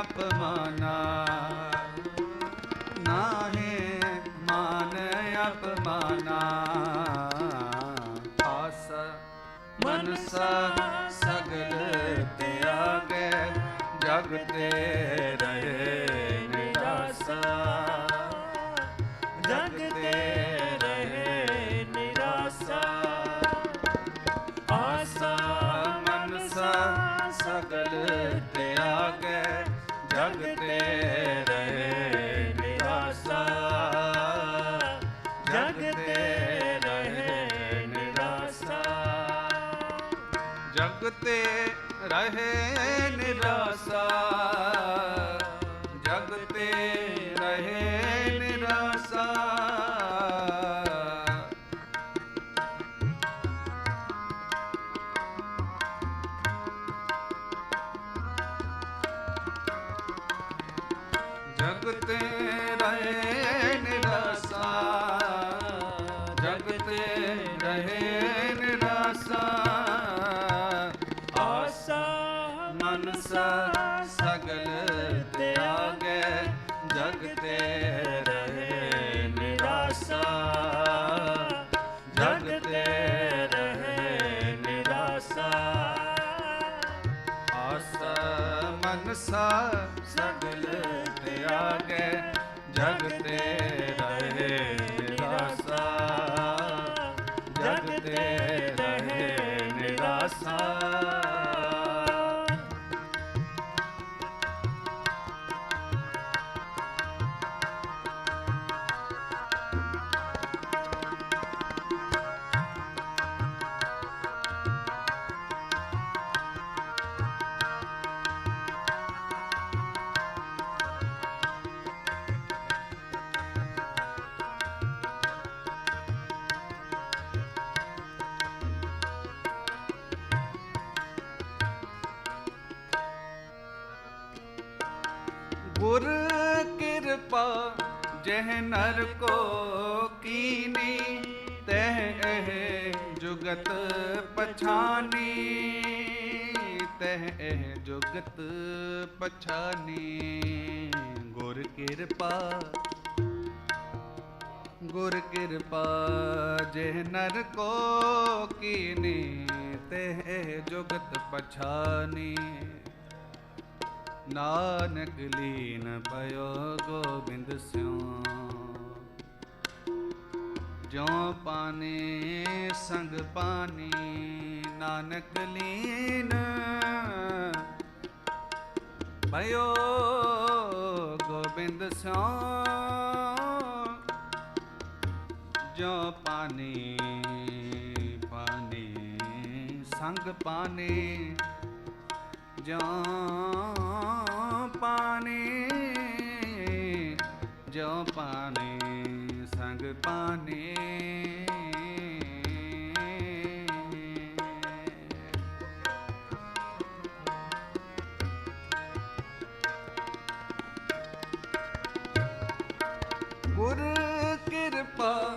ਅਪਮਾਨਾ ਨਾਹੀ ਮਾਨ ਅਪਮਾਨਾ ਆਸ ਮਨਸਾ ਸਗਲ ਤਿਆਗੈ, ਜਗ ਤੇ ਰਹੇ ਨਿਰਾਸਾ। ਜਗ ਤੇ ਰਹੇ ਨਿਰਾਸਾ। ਆਸਾ ਮਨਸਾ ਸਗਲ ਤਿਆਗੈ ਜਗਤੇ ਰਹੇ ਨਿਰਾਸਾ ਜਗ ਰਹੇ ਨਿਰਾਸਾ ਜਗ ਰਹੇ ਨਿਰਾਸਾ ਜਗ ਰਹੇ ਨਿਰਾਸਾ ਜਗ ਤੇ ਰਹੇ ਨਿਰਾਸਾ ਆਸਾ ਮਨਸਾ ਸਗਲ ਤਿਆਗੈ। ਜਗ ਰਹੇ ਨਿਰਾਸਾ ਜਗ ਰਹੇ ਨਿਰਾਸਾ ਆਸਾ ਮਨਸਾ ਜਗ ਗੁਰ ਕਿਰਪਾ, ਜਹ ਨਰ ਕੋ ਕੀਨੀ, ਤਹ ਇਹ ਜੁਗਤ ਪਛਾਨੀ, ਤਹ ਇਹ ਜੁਗਤ ਪਛਾਨੀ। ਗੁਰ ਕਿਰਪਾ ਗੁਰ ਕਿਰਪਾ, ਜਹ ਨਰ ਕੋ ਕੀਨੀ, ਤਹ ਇਹ ਜੁਗਤ ਪਛਾਨੀ। ਨਾਨਕ ਲੀਨ ਪਇਓ ਗੋਬਿੰਦ ਸਿਉ। ਜੋ ਪਾਨੇ ਸੰਗ ਪਾਨੀ ਨਾਨਕ ਲੀਨ ਪਇਓ ਗੋਬਿੰਦ ਸਿਉ। ਜੋ ਪਾਨੀ ਪਾਨੀ ਸੰਗ ਪਾਨੀ ਜਾਂ ਪਾਣੀ ਜੋ ਪਾਣੀ ਸੰਗ ਪਾਣੀ। ਗੁਰ ਕਿਰਪਾ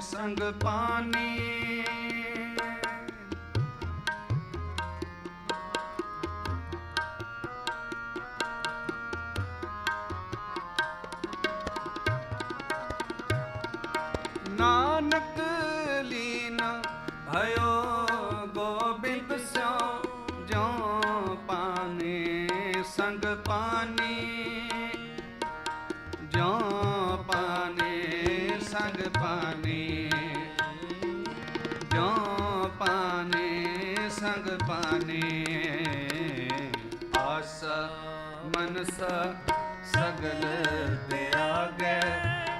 ਸੰਗ ਪਾਨੀ। ਨਾਨਕ ਲੀਨ ਭਇਓ ਗੋਬਿੰਦ ਸਿਉ ਜੋ ਪਾਣੀ ਸੰਗ ਪਾਣੀ ਜੋ ਪਾਣੀ ਸੰਗ ਪਾਣੀ ਮਨਸ ਸਗਲ ਤਿਆਗੈ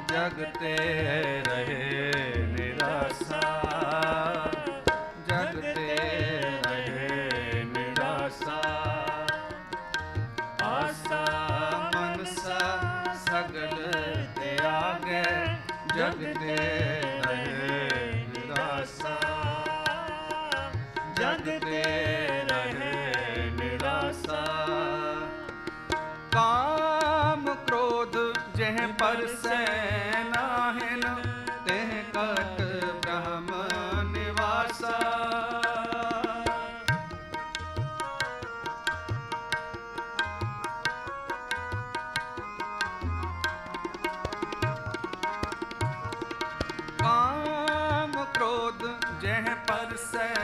ਜਗ ਤੇ ਰਹੇ ਨਿਰਾਸਾ। ਜਗ ਤੇ ਰਹੇ ਨਿਰਾਸਾ। ਆਸਾ ਮਨਸਾ ਸਗਲ ਤਿਆਗੈ ਜਗ ਤੇ ਜਹ ਪਰਸੈ ਨਾਹਿਨ ਤਹ ਕਟ ਬ੍ਰਹਮ ਨਿਵਾਸਾ। ਕਾਮ ਕ੍ਰੋਧ ਜਹ ਪਰਸੈ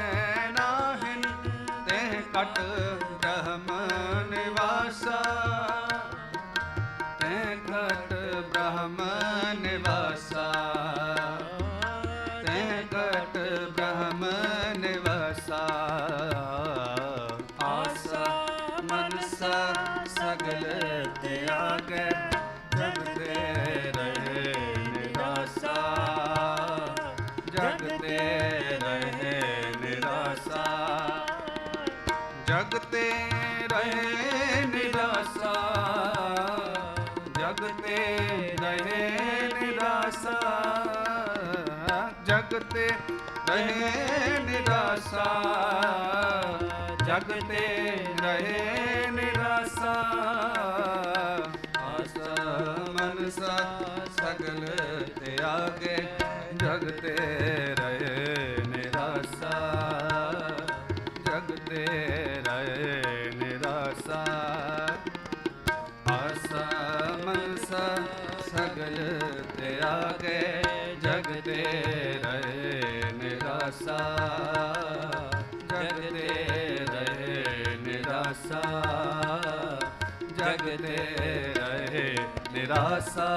ਸਗਲ ਤਿਆਗੈ ਜਗ ਤੇ ਰਹੇ ਨਿਰਾਸਾ। ਜਗ ਤੇ ਰਹੇ ਨਿਰਾਸਾ। ਜਗ ਤੇ ਰਹੇ ਨਿਰਾਸਾ। ਜਗ ਤੇ ਰਹੇ ਨਿਰਾਸਾ। ਜਗ ਤੇ ਰਹੇ ਨਿਰਾਸਾ। ਜਗ ਤੇ ਰਹੇ ਜਗ ਰਹੇ ਨਿਰਾਸਾ ਜਗ ਰਹੇ ਨਿਰਾਸਾ। ਆਸਾ ਮਨਸਾ ਸਗਲ ਤਿਆਗੇ ਜਗ ਤੇ ਰਹੇ ਨਿਰਾਸਾ। ਜਗ ਰਹੇ ਨਿਰਾਸਾ ਜਗ ਰਹੇ ਨਿਰਾਸਾ।